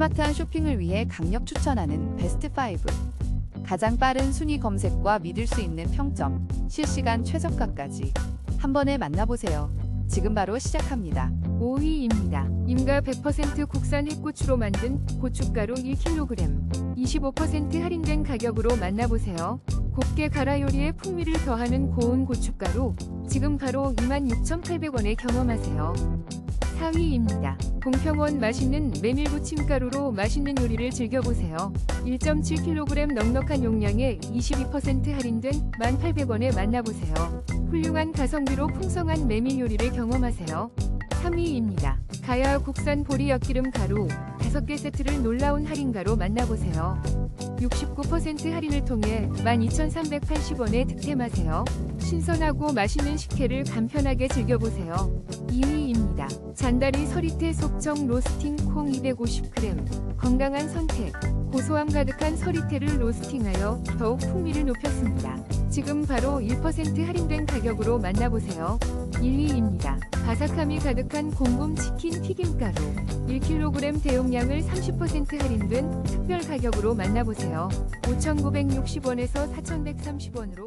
스마트한 쇼핑을 위해 강력 추천하는 베스트 5. 가장 빠른 순위 검색과 믿을 수 있는 평점, 실시간 최저가까지 한 번에 만나보세요. 지금 바로 시작합니다. 5위입니다. 임가 100% 국산 핵고추로 만든 고춧가루 1kg. 25% 할인된 가격으로 만나보세요. 곱게 갈아 요리에 풍미를 더하는 고운 고춧가루. 지금 바로 26,800원에 경험하세요. 4위입니다. 동평원 맛있는 메밀부침가루로 맛있는 요리를 즐겨보세요. 1.7kg 넉넉한 용량에 22% 할인된 1,800원에 만나보세요. 훌륭한 가성비로 풍성한 메밀 요리를 경험하세요. 3위입니다. 가야 국산 보리 엿기름 가루 5개 세트를 놀라운 할인가로 만나보세요. 69% 할인을 통해 12,380원에 득템하세요. 신선하고 맛있는 식혜를 간편하게 즐겨보세요. 2위입니다. 잔다리 서리태 속정 로스팅 콩 250g 건강한 선택 고소함 가득한 서리태를 로스팅하여 더욱 풍미를 높였습니다. 지금 바로 1% 할인된 가격으로 만나보세요. 1위입니다. 바삭함이 가득한 공금 치킨 튀김가루 1kg 대용량을 30% 할인된 특별 가격으로 만나보세요. 5,960원에서 4,130원으로